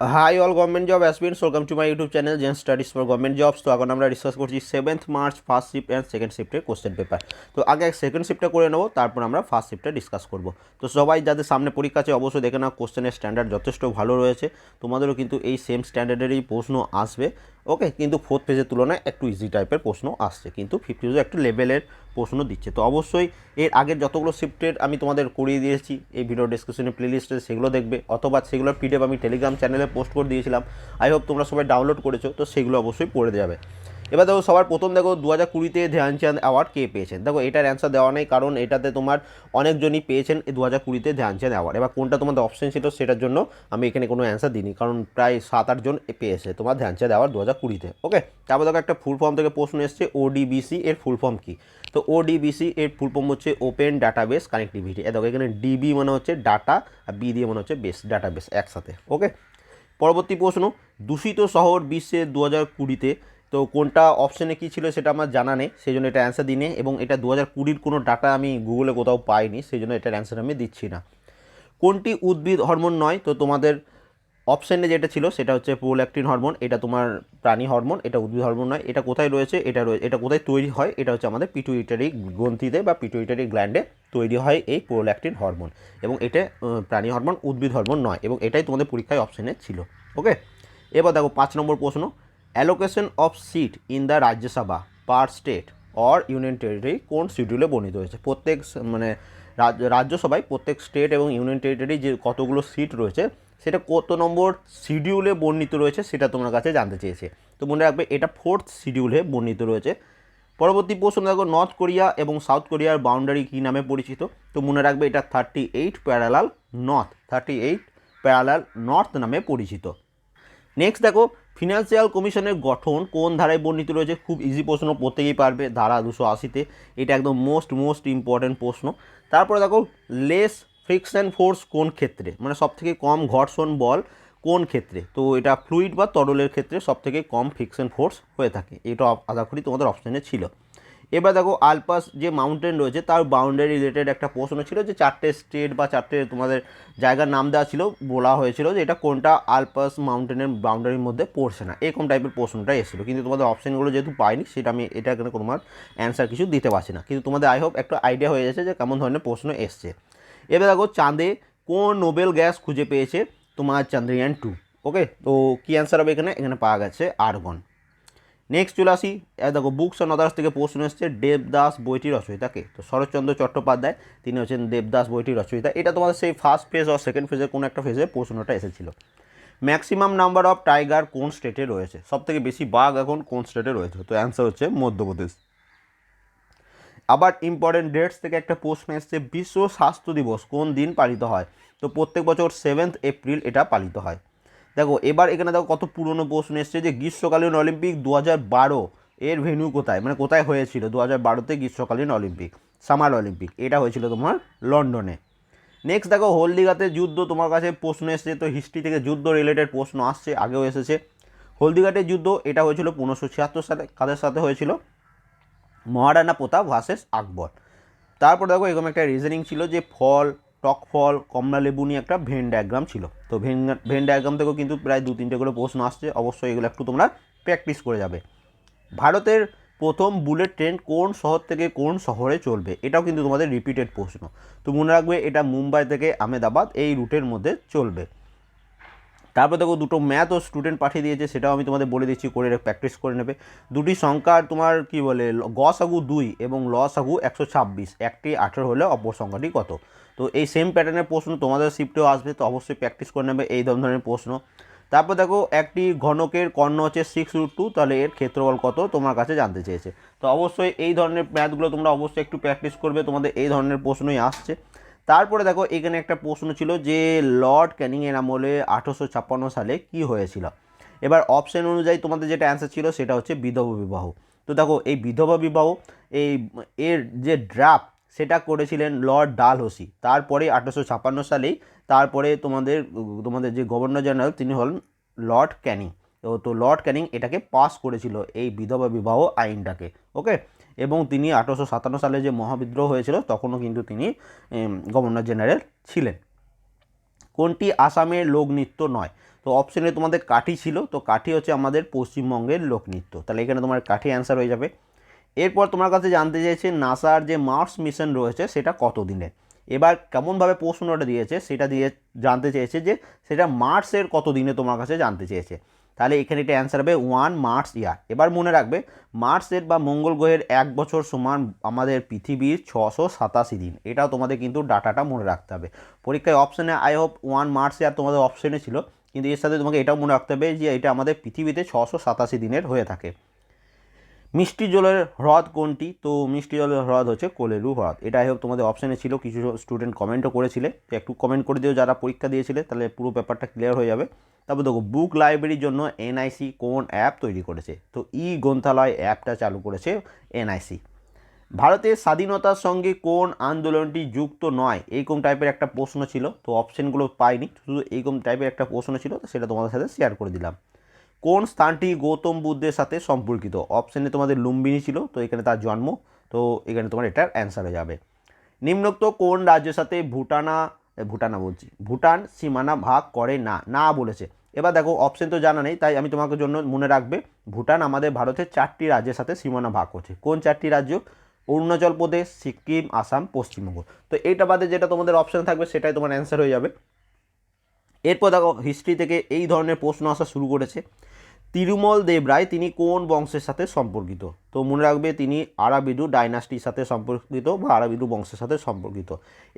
Hi all government job aspirants welcome to my YouTube channel Zen Studies for government jobs তো এখন আমরা discuss করছি seventh March first shift and second শিফটের question paper তো আগে second শিফটটা করে নেব, তারপর আমরা ফার্স্ট শিফটটা ডিসকাস করব। তো সবাই যাদের সামনে পরীক্ষা আছে, অবশ্যই দেখে নাও কোশ্চেনের স্ট্যান্ডার্ড যথেষ্ট ভালো রয়েছে। তোমাদেরও কিন্তু এই সেম স্ট্যান্ডার্ডেরই প্রশ্ন আসবে। ওকে কিন্তু ফোর্থ পেজের তুলনায় একটু ইজি টাইপের প্রশ্ন আসছে, কিন্তু ফিফটি পেজে একটু লেভেলের প্রশ্ন দিচ্ছে। তো অবশ্যই এর আগের যতগুলো শিফটের আমি তোমাদের করিয়ে দিয়েছি, এই ভিডিও ডিসক্রিপশনে প্লেলিস্টে সেগুলো দেখবে, অথবা সেগুলোর পিডিএফ আমি টেলিগ্রাম চ্যানেলে পোস্ট করে দিয়েছিলাম। আই হোপ তোমরা সবাই ডাউনলোড করেছ, তো সেগুলো অবশ্যই পড়ে যাবে। এবার দেখো সবার প্রথম দেখো দু হাজার কুড়িতে ধ্যানচাঁদ অ্যাওয়ার্ড কে পেয়েছেন? দেখো এটার অ্যান্সার দেওয়া নেই কারণ এটাতে তোমার অনেকজনই পেয়েছেন দু হাজার কুড়িতে ধ্যানচাঁদ অ্যাওয়ার্ড। এবার কোনটা তোমাদের অপশন ছিল সেটার জন্য আমি এখানে কোনো অ্যান্সার দিইনি কারণ প্রায় সাত আটজন পেয়েছে তোমার ধ্যানচাঁদ অ্যাওয়ার্ড দু হাজার কুড়িতে ওকে তারপর দেখো একটা ফুল ফর্ম থেকে প্রশ্ন এসছে ওডিবিসি এর ফুল ফর্ম কী? তো ওডিবিসি এর ফুল ফর্ম হচ্ছে ওপেন ডাটাবেস কানেক্টিভিটি দেখো এখানে ডিবি মানে হচ্ছে ডাটা আর বি দিয়ে মানে হচ্ছে বেস ডাটাবেস একসাথে। ওকে পরবর্তী প্রশ্ন, দূষিত শহর বিশ্বে দু হাজার কুড়িতে তো কোনটা অপশানে কী ছিল সেটা আমার জানা নেই সেই জন্য এটা অ্যান্সার দিনে এবং এটা দু হাজার কুড়ির কোনো ডাটা আমি গুগলে কোথাও পাইনি সেই জন্য এটার অ্যান্সার আমি দিচ্ছি না। কোনটি উদ্ভিদ হরমোন নয়? তো তোমাদের অপশানে যেটা ছিল সেটা হচ্ছে প্রোল্যাকটিন হরমোন এটা তোমার প্রাণী হরমোন এটা উদ্ভিদ হরমোন নয়, এটা কোথায় রয়েছে? এটা রয়েছে এটা কোথায় তৈরি হয়? এটা হচ্ছে আমাদের পিটুইটারি গ্রন্থিতে বা পিটুইটারি গ্ল্যান্ডে তৈরি হয় এই প্রোল্যাকটিন হরমোন এবং এটা প্রাণী হরমোন উদ্ভিদ হরমোন নয় এবং এটাই তোমাদের পরীক্ষায় অপশানে ছিল ওকে এবার দেখো পাঁচ নম্বর প্রশ্ন allocation of seat in the Rajya Sabha per state or union territory কোন শিডিউলে বর্ণিত হয়েছে? প্রত্যেক মানে রাজ্য রাজ্যসভায় প্রত্যেক স্টেট এবং ইউনিয়ন টেরিটরি যে কতগুলো সিট রয়েছে, সেটা কত নম্বর শিডিউলে বর্ণিত রয়েছে সেটা তোমার কাছে জানতে চেয়েছে। তো মনে রাখবে এটা ফোর্থ শিডিউলে বর্ণিত রয়েছে। পরবর্তী প্রশ্ন দেখো, নর্থ কোরিয়া এবং সাউথ কোরিয়ার বাউন্ডারি কী নামে পরিচিত? তো মনে রাখবে এটা thirty eight parallel north, thirty eight parallel north নামে পরিচিত। নেক্সট দেখো ফিনান্সিয়াল কমিশনের গঠন কোন ধারায় বর্ণিত রয়েছে? খুব ইজি প্রশ্ন, প্রত্যেকেই পারবে। ধারা দুশো আশিতে। এটা একদম মোস্ট মোস্ট ইম্পর্ট্যান্ট প্রশ্ন। তারপরে দেখো লেস ফ্রিকশন ফোর্স কোন ক্ষেত্রে? মানে সবথেকে কম ঘর্ষণ বল কোন ক্ষেত্রে? তো এটা ফ্লুইড বা তরলের ক্ষেত্রে সবথেকে কম ফ্রিকশন ফোর্স হয়ে থাকে। এটা আশা করি তোমাদের অপশানে ছিল। এবার দেখো আলপাস যে মাউন্টেন রয়েছে, তার বাউন্ডারি রিলেটেড একটা প্রশ্ন ছিল যে চারটে স্টেট বা চারটে তোমাদের জায়গার নাম দেওয়া ছিল, বলা হয়েছিল যে এটা কোনটা আলপাস মাউন্টেনের বাউন্ডারির মধ্যে পড়ছে না। এরকম টাইপের প্রশ্নটা এসেছিল। কিন্তু তোমাদের অপশানগুলো যেহেতু পাইনি, সেটা আমি এটা এখানে তোমার অ্যান্সার কিছু দিতে পারছি না। কিন্তু তোমাদের আই হোপ একটা আইডিয়া হয়ে যাচ্ছে যে কেমন ধরনের প্রশ্ন এসছে। এবার দেখো চাঁদে কোন নোবেল গ্যাস খুঁজে পেয়েছে তোমার চন্দ্রয়ান টু ওকে তো কী অ্যান্সার হবে এখানে? এখানে পাওয়া গেছে আর্গন নেক্সট চলে আসি। দেখো বুকস অ্যান্ড আদার্স থেকে প্রশ্ন এসছে, দেবদাস বইটির রচয়িতাকে। তো শরৎচন্দ্র চট্টোপাধ্যায়, তিনি হচ্ছেন দেবদাস বইটির রচয়িতা। এটা তোমাদের সেই ফার্স্ট ফেজ আর সেকেন্ড ফেজের কোনো একটা ফেজে প্রশ্নটা এসেছিল। ম্যাক্সিমাম নাম্বার অফ টাইগার কোন স্টেটে রয়েছে? সব থেকে বেশি বাঘ এখন কোন স্টেটে রয়েছে? তো অ্যান্সার হচ্ছে মধ্যপ্রদেশ। আবার ইম্পর্টেন্ট ডেটস থেকে একটা প্রশ্ন এসছে, বিশ্ব স্বাস্থ্য দিবস কোন দিন পালিত হয়? তো প্রত্যেক বছর সেভেন্থ এপ্রিল এটা পালিত হয়। দেখো, এবার এখানে দেখো কত পুরনো প্রশ্ন এসছে যে গ্রীষ্মকালীন অলিম্পিক দু হাজার বারো এর ভেন্যু কোথায়? মানে কোথায় হয়েছিল? দু হাজার বারোতে গ্রীষ্মকালীন অলিম্পিক সামার অলিম্পিক, এটা হয়েছিল তোমার লন্ডনে। নেক্সট দেখো, হলদিঘাতে যুদ্ধ, তোমার কাছে প্রশ্ন এসছে, তো হিস্ট্রি থেকে যুদ্ধ রিলেটেড প্রশ্ন আসছে, আগেও এসেছে। হলদিঘাটের যুদ্ধ, এটা হয়েছিল পনেরোশো ছিয়াত্তর সালে, কাদের সাথে হয়েছিল? মহারানা প্রতাপ ভার্সেস আকবর। তারপর দেখো, এরকম একটা রিজনিং ছিল যে ফল টক ফল, কমলা লেবু নিয়ে একটা ভেন ডায়াগ্রাম ছিল। তো ভেন ভেন ডায়াগ্রাম থেকেও কিন্তু প্রায় দু তিনটে করে প্রশ্ন আসছে। অবশ্যই এগুলো একটু তোমরা প্র্যাকটিস করে যাবে। ভারতের প্রথম বুলেট ট্রেন কোন শহর থেকে কোন শহরে চলবে? এটাও কিন্তু তোমাদের রিপিটেড প্রশ্ন। তো মনে রাখবে এটা মুম্বাই থেকে আহমেদাবাদ এই রুটের মধ্যে চলবে। তারপর দেখো দুটো ম্যাথ ও স্টুডেন্ট পাঠিয়ে দিয়েছে, সেটাও আমি তোমাদের বলে দিচ্ছি, করে প্র্যাকটিস করে নেবে। দুটি সংখ্যার তোমার কি বলে ল- গ সাগু দুই এবং ল সাগু একশো ছাব্বিশ। একটি আঠেরো হলে অপর সংখ্যাটি কত? তো এই সেম প্যাটার্নের প্রশ্ন তোমাদের শিফটেও আসবে, তো অবশ্যই প্র্যাকটিস করে নেবে এই ধরনের প্রশ্ন। তারপর দেখো, একটি ঘনকের কর্ণ হচ্ছে সিক্স রুট টু তাহলে এর ক্ষেত্রফল কত তোমার কাছে জানতে চেয়েছে। তো অবশ্যই এই ধরনের ম্যাথগুলো তোমরা অবশ্যই একটু প্র্যাকটিস করবে, তোমাদের এই ধরনের প্রশ্নই আসছে। তারপরে দেখো, এখানে একটা প্রশ্ন ছিল যে লর্ড ক্যানিংয়ের আমলে আঠেরোশো ছাপ্পান্ন সালে কি হয়েছিল? এবার অপশন অনুযায়ী তোমাদের যেটা অ্যান্সার ছিল সেটা হচ্ছে বিধবা বিবাহ। তো দেখো, এই বিধবা বিবাহ, এই, এর যে ড্রাফট সেটা করেছিলেন লর্ড ডালহসি। তারপরে আঠারোশো ছাপ্পান্ন সালেই তারপরে তোমাদের তোমাদের যে গভর্নর জেনারেল তিনি হলেন লর্ড ক্যানিং। তো লর্ড ক্যানিং এটাকে পাস করেছিল এই বিধবা বিবাহ আইনটাকে, ওকে? এবং তিনি আঠারোশো সাতান্ন সালে যে মহাবিদ্রোহ হয়েছিল, তখনও কিন্তু তিনি গভর্নর জেনারেল ছিলেন। কোনটি আসামের লোকনৃত্য নয়? তো অপশনে তোমাদের কাঠি ছিল, তো কাঠি হচ্ছে আমাদের পশ্চিমবঙ্গের লোকনৃত্য। তাহলে এখানে তোমার কাঠি অ্যান্সার হয়ে যাবে। এরপর তোমার কাছে জানতে চেয়েছে নাসার যে মার্স মিশন রয়েছে, সেটা কত দিনের এবার কেমনভাবে প্রশ্নটা দিয়েছে, সেটা দিয়ে জানতে চেয়েছে যে, সেটা মার্চের কত দিনে তোমার কাছে জানতে চেয়েছে? তাহলে এখানে এটা অ্যান্সার হবে ওয়ান মার্চ ইয়ার। এবার মনে রাখবে মার্চের বা মঙ্গল গ্রহের এক বছর সমান আমাদের পৃথিবীর ছশো সাতাশি দিন। এটাও তোমাদের কিন্তু ডাটাটা মনে রাখতে হবে। পরীক্ষায় অপশানে I hope one March year তোমাদের অপশানে ছিল। কিন্তু এর সাথে তোমাকে এটাও মনে রাখতে হবে যে, এটা আমাদের পৃথিবীতে ছশো সাতাশি দিনের হয়ে থাকে। মিষ্টি জলের হ্রদ কোনটি? তো মিষ্টি জলের হ্রদ হচ্ছে কোলেরু হ্রদ। এটা হোক তোমাদের অপশানে ছিল, কিছু স্টুডেন্ট কমেন্টও করেছিলে। তো একটু কমেন্ট করে দিও, যারা পরীক্ষা দিয়েছিলে, তাহলে পুরো ব্যাপারটা ক্লিয়ার হয়ে যাবে। তারপর দেখো বুক লাইব্রেরির জন্য এনআইসি কোন অ্যাপ তৈরি করেছে? তো ই গ্রন্থালয় অ্যাপটা চালু করেছে এনআইসি ভারতের স্বাধীনতার সঙ্গে কোন আন্দোলনটি যুক্ত নয়? এইরকম টাইপের একটা প্রশ্ন ছিল, তো অপশানগুলো পাইনি। শুধু এইরকম টাইপের একটা প্রশ্ন ছিল, সেটা তোমাদের সাথে শেয়ার করে দিলাম। কোন স্থানটি গৌতম বুদ্ধের সাথে সম্পর্কিত? অপশানে তোমাদের লুম্বিনী ছিল, তো এখানে তার জন্ম, তো এখানে তোমার এটার অ্যান্সার হয়ে যাবে। নিম্নোক্ত কোন রাজ্যের সাথে ভুটানা ভুটানা বলছি, ভুটান সীমানা ভাগ করে না না বলেছে। এবার দেখো অপশন তো জানা নেই, তাই আমি তোমাকে জন্য মনে রাখবে, ভুটান আমাদের ভারতের চারটি রাজ্যের সাথে সীমানা ভাগ করছে। কোন চারটি রাজ্য? অরুণাচল প্রদেশ, সিকিম, আসাম, পশ্চিমবঙ্গ। তো এইটা বাদে যেটা তোমাদের অপশন থাকবে, সেটাই তোমার অ্যান্সার হয়ে যাবে। এরপর দেখো হিস্ট্রি থেকে এই ধরনের প্রশ্ন আসা শুরু করেছে। তিরুমল দেবরায় তিনি কোন বংশের সাথে সম্পর্কিত? তো মনে রাখবে তিনি আরাবিদু ডাইনাস্টির সাথে সম্পর্কিত বা আরাবিদু বংশের সাথে সম্পর্কিত।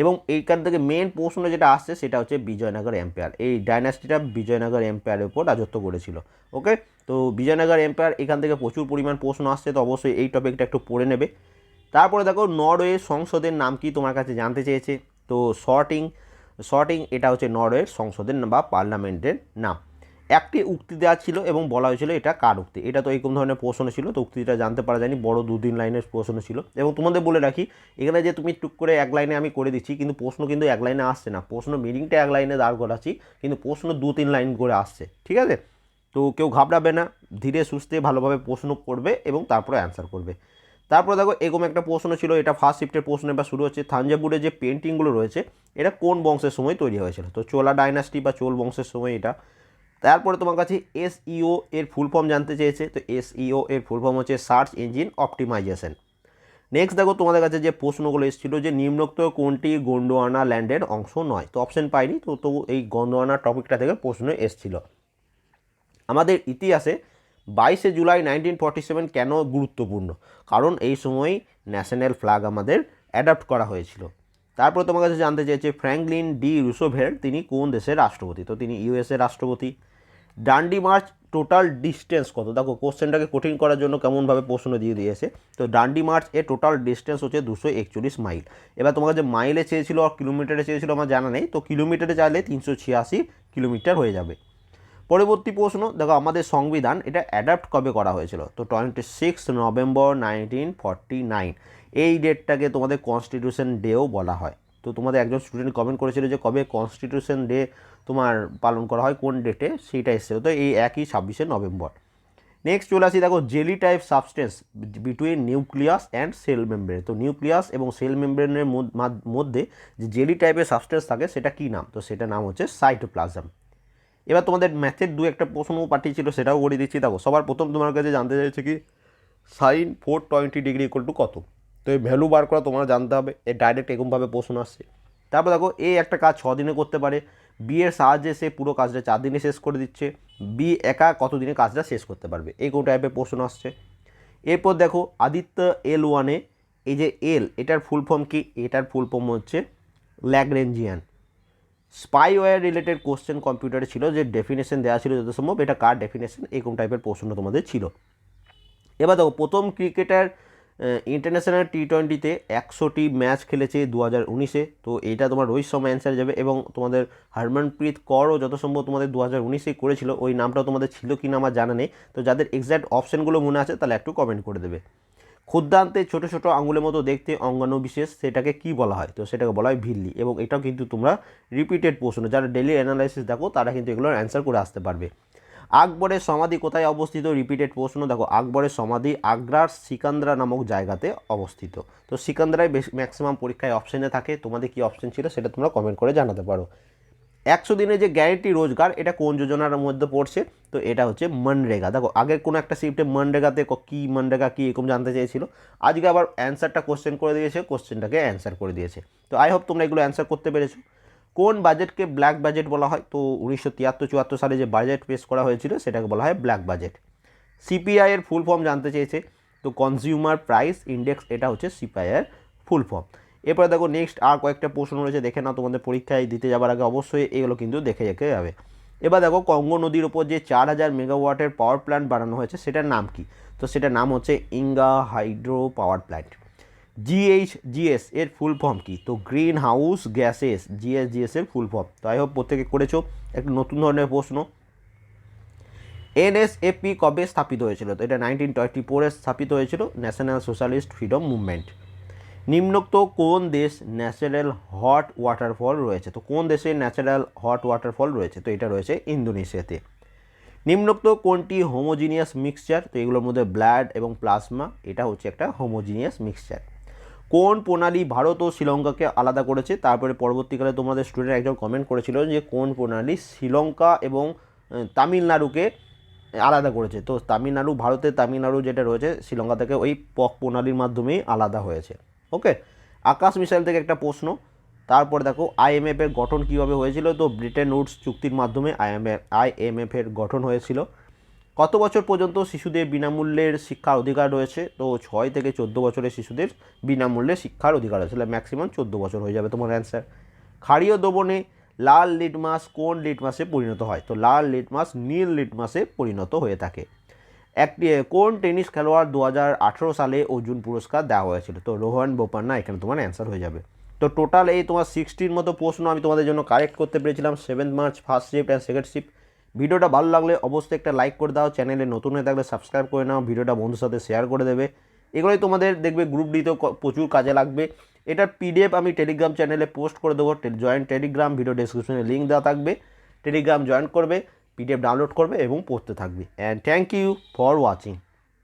এবং এইখান থেকে মেন প্রশ্ন যেটা আসছে সেটা হচ্ছে বিজয়নগর এম্পায়ার এই ডাইনাস্টিটা বিজয়নগর এম্পায়ারের উপর রাজত্ব করেছিল। ওকে? তো বিজয়নগর এম্পায়ার এখান থেকে প্রচুর পরিমাণ প্রশ্ন আসছে, তো অবশ্যই এই টপিকটা একটু পড়ে নেবে। তারপরে দেখো, নরওয়ে সংসদের নাম কি তোমার কাছে জানতে চেয়েছে? তো শর্টিং শর্টিং এটা হচ্ছে নরওয়ের সংসদের বা পার্লামেন্টের নাম। একটি উক্তি দেওয়া ছিল এবং বলা হয়েছিল এটা কার উক্তি। এটা তো এরকম ধরনের প্রশ্ন ছিল, তো উক্তিটা জানতে পারা যায়নি, বড় দু তিন লাইনের প্রশ্ন ছিল। এবং তোমাদের বলে রাখি, এখানে যে তুমি টুক করে এক লাইনে আমি করে দিচ্ছি, কিন্তু প্রশ্ন কিন্তু এক লাইনে আসছে না। প্রশ্ন মিনিংটা এক লাইনে দাঁড় করাচ্ছি, কিন্তু প্রশ্ন দু তিন লাইন করে আসছে, ঠিক আছে? তো কেউ ঘাবড়াবে না, ধীরে সুস্থে ভালোভাবে প্রশ্ন করবে এবং তারপরে অ্যান্সার করবে। তারপরে দেখো, এরকম একটা প্রশ্ন ছিল, এটা ফার্স্ট শিফটের প্রশ্ন এবার শুরু হচ্ছে, থাঞ্জাভুরে যে পেন্টিংগুলো রয়েছে, এটা কোন বংশের সময় তৈরি হয়েছিল? তো চোলা ডাইনাস্টি বা চোল বংশের সময় এটা তারপরে তোমার কাছে এসইও এর ফুল ফর্ম জানতে চেয়েছে, তো এসইও এর ফুল ফর্ম হচ্ছে সার্চ ইঞ্জিন অপটিমাইজেশন নেক্সট দেখো তোমাদের কাছে যে প্রশ্নগুলো এসেছিল যে নিম্নোক্ত কোনটি গোন্ডোয়ানা ল্যান্ডের অংশ নয়, তো অপশন পাইনি, তো তবু এই গোন্ডোয়ানা টপিকটা থেকে প্রশ্ন এসেছিল। আমাদের ইতিহাসে বাইশে জুলাই নাইনটিন ফর্টি সেভেন কেন গুরুত্বপূর্ণ? কারণ এই সময় ন্যাশনাল ফ্ল্যাগ আমাদের অ্যাডাপ্ট করা হয়েছিল। তারপর তোমার কাছে জানতে চেয়েছে ফ্র্যাঙ্কলিন ডি রুসোভের তিনি কোন দেশের রাষ্ট্রপতি? তো তিনি ইউএসএর রাষ্ট্রপতি। ডান্ডি মার্চ টোটাল ডিস্টেন্স কত? দেখো, কোশ্চেনটাকে কঠিন করার জন্য কেমনভাবে প্রশ্ন দিয়ে দিয়েছে। তো ডান্ডি মার্চ এর টোটাল ডিস্টেন্স হচ্ছে দুশো একচল্লিশ মাইল। এবার তোমার যে মাইলে চেয়েছিল আর কিলোমিটারে চেয়েছিল আমার জানা নেই। তো কিলোমিটারে চাইলে তিনশো ছিয়াশি কিলোমিটার হয়ে যাবে। পরবর্তী প্রশ্ন, দেখো, আমাদের সংবিধান এটা অ্যাডাপ্ট কবে করা হয়েছিল? তো twenty six November nineteen forty nine. এই ডেটটাকে তোমাদের কনস্টিটিউশন ডেও বলা হয়। তো তোমাদের একজন স্টুডেন্ট কমেন্ট করেছিল যে কবে কনস্টিটিউশন ডে তোমার পালন করা হয়, কোন ডেটে সেইটা এসছে তো এই একই ছাব্বিশে নভেম্বর। নেক্সট চলে আসি, দেখো jelly type substance between nucleus and cell membrane তো নিউক্লিয়াস এবং সেল মেমব্রেনের মধ্যে যে জেলি টাইপের সাবস্টেন্স থাকে, সেটা কী নাম? তো সেটা নাম হচ্ছে সাইটোপ্লাজম এবার তোমাদের ম্যাথের দু একটা প্রশ্ন পাঠিয়েছিল, সেটাও করে দিচ্ছি। দেখো, সবার প্রথম তোমার কাছে জানতে চাইছে কি? Sine four twenty degree equal to কত? তো এই ভ্যালু বার করা তোমার জানতে হবে, এ ডাইরেক্ট এরকমভাবে প্রশ্ন আসছে। তারপর দেখো, এ একটা কাজ ছ দিনে করতে পারে, বি এর সাহায্যে সে পুরো কাজটা চার দিনে শেষ করে দিচ্ছে, বি একা কত দিনে কাজটা শেষ করতে পারবে, এই কোন টাইপের প্রশ্ন আসছে। এরপর দেখো, আদিত্য এল ওয়ানে এই যে এল এটার ফুল ফর্ম কি? এটার ফুল ফর্ম হচ্ছে ল্যাগ্রেঞ্জিয়ান স্পাইওয়্যার রিলেটেড কোশ্চেন কম্পিউটারে ছিল, যে ডেফিনেশন দেওয়া ছিল যত সম্ভব, এটা কার ডেফিনেশন এরকম টাইপের প্রশ্ন তোমাদের ছিল। এবার দেখো, প্রথম ক্রিকেটার ইন্টারন্যাশনাল টি টোয়েন্টিতে একশোটি ম্যাচ খেলেছে দু হাজার উনিশে। তো এটা তোমার রোহিত শর্মা অ্যান্সার যাবে এবং তোমাদের হরমনপ্রীত করও যত সম্ভব তোমাদের দু হাজার উনিশেই করেছিল। ওই নামটাও তোমাদের ছিল কি না আমার জানা নেই। তো যাদের এক্স্যাক্ট অপশানগুলো মনে আছে তাহলে একটু কমেন্ট করে দেবে। ক্ষুদ্রান্তে ছোটো ছোটো আঙুলের মতো দেখতে অঙ্গাণু বিশেষ, সেটাকে কি বলা হয়? তো সেটাকে বলা হয় ভিল্লি এবং এটাও কিন্তু তোমরা রিপিটেড প্রশ্ন। যারা ডেলি অ্যানালাইসিস দেখো তারা কিন্তু এগুলোর অ্যান্সার করে আসতে পারবে। আকবরের সমাধি কোথায় অবস্থিত? রিপিটেড প্রশ্ন, দেখো, আকবরের সমাধি আগ্রার সিকান্দ্রা নামক জায়গাতে অবস্থিত। তো সিকান্দ্রায় বেশ ম্যাক্সিমাম পরীক্ষায় অপশানে থাকে। তোমাদের কি অপশান ছিল সেটা তোমরা কমেন্ট করে জানাতে পারো। একশো দিনের যে গ্যারেন্টি রোজগার, এটা কোন যোজনার মধ্যে পড়ছে? তো এটা হচ্ছে মনরেগা। দেখো, আগের কোনো একটা শিফটে মনরেগাতে কী মনরেগা, কী এরকম জানতে চেয়েছিল। আজকে আবার অ্যান্সারটা কোশ্চেন করে দিয়েছে কোশ্চেনটাকে অ্যান্সার করে দিয়েছে। তো আই হোপ তোমরা এগুলো অ্যান্সার করতে পেরেছ। কোন বাজেটকে ব্ল্যাক বাজেট বলা হয়? তো উনিশশো তিয়াত্তর চুয়াত্তর সালে যে বাজেট পেশ করা হয়েছিল, সেটাকে বলা হয় ব্ল্যাক বাজেট। সিপিআই এর ফুল ফর্ম জানতে চেয়েছে। তো কনজিউমার প্রাইস ইন্ডেক্স এটা হচ্ছে সিপিআই এর ফুল ফর্ম এরপরে দেখো নেক্সট আর কয়েকটা প্রশ্ন রয়েছে, দেখে নাও, তোমাদের পরীক্ষায় দিতে যাবার আগে অবশ্যই এগুলো কিন্তু দেখে দেখে যাবে। এবার দেখো, কঙ্গো নদীর ওপর যে চার হাজার মেগাওয়াটের পাওয়ার প্ল্যান্ট বানানো হয়েছে, সেটার নাম কি? তো সেটার নাম হচ্ছে Inga hydro power plant GH GS এর ফুল ফর্ম কি? তো গ্রিন হাউস গ্যাসেস জিএস এর ফুল ফর্ম তো আই হোপ প্রত্যেকে করেছ, একটু নতুন ধরনের প্রশ্ন। এনএসএপি কবে স্থাপিত হয়েছিল? তো এটা নাইনটিন টোয়েন্টি ফোরে স্থাপিত হয়েছিল ন্যাশনাল সোশ্যালিস্ট ফ্রিডম মুভমেন্ট নিম্নোক্ত কোন দেশ ন্যাচারাল হট ওয়াটারফল রয়েছে? তো কোন দেশে ন্যাচারাল হট ওয়াটারফল রয়েছে? তো এটা রয়েছে ইন্দোনেশিয়াতে। নিম্নোক্ত কোনটি হোমোজিনিয়াস মিক্সচার তো এগুলোর মধ্যে ব্লাড এবং প্লাজমা এটা হচ্ছে একটা হোমোজিনিয়াস মিক্সচার কোন প্রণালী ভারত ও শ্রীলঙ্কাকে আলাদা করেছে? তারপরে পরবর্তীকালে তোমাদের স্টুডেন্ট একজন কমেন্ট করেছিল যে কোন প্রণালী শ্রীলঙ্কা এবং তামিলনাড়ুকে আলাদা করেছে। তো তামিলনাড়ু ভারতের তামিলনাড়ু যেটা রয়েছে, শ্রীলঙ্কা থেকে ওই পক প্রণালীর মাধ্যমেই আলাদা হয়েছে। ওকে আকাশ মিসাইল থেকে একটা প্রশ্ন। তারপর দেখো আইএমএফের গঠন কীভাবে হয়েছিল? তো ব্রিটেন উডস চুক্তির মাধ্যমে আইএমএফ আইএমএফ এর গঠন হয়েছিল। কত বছর পর্যন্ত শিশুদের বিনামূল্যের শিক্ষার অধিকার রয়েছে? তো ছয় থেকে চোদ্দ বছরের শিশুদের বিনামূল্যে শিক্ষার অধিকার রয়েছে। ম্যাক্সিমাম চোদ্দ বছর হয়ে যাবে তোমার অ্যান্সার ক্ষারীয় দ্রবণে লাল লিটমাস কোন লিটমাসে পরিণত হয়? তো লাল লিটমাস নীল লিটমাসে পরিণত হয়ে থাকে। একটি কোন টেনিস খেলোয়াড় দু হাজার আঠেরো সালে অর্জুন পুরস্কার দেওয়া হয়েছিল? তো রোহন বোপান্না, এখানে তোমার অ্যান্সার হয়ে যাবে। তো টোটাল এই তোমার সিক্সটির মতো প্রশ্ন আমি তোমাদের জন্য কারেক্ট করতে পেরেছিলাম। Seventh March first shift and second shift ভিডিওটা ভালো লাগলে অবশ্যই একটা লাইক করে দাও, চ্যানেলে নতুন হয়ে থাকলে সাবস্ক্রাইব করে নাও, ভিডিওটা বন্ধুর সাথে শেয়ার করে দেবে। এগুলোই তোমাদের দেখবে গ্রুপ ডিতেও প্রচুর কাজে লাগবে। এটার পিডিএফ আমি টেলিগ্রাম চ্যানেলে পোস্ট করে দেবো জয়েন্ট টেলিগ্রাম ভিডিও ডিসক্রিপশনে লিঙ্ক দেওয়া থাকবে। টেলিগ্রাম জয়েন করবে পিডিএফ ডাউনলোড করবে এবং পড়তে থাকবে। And thank you for watching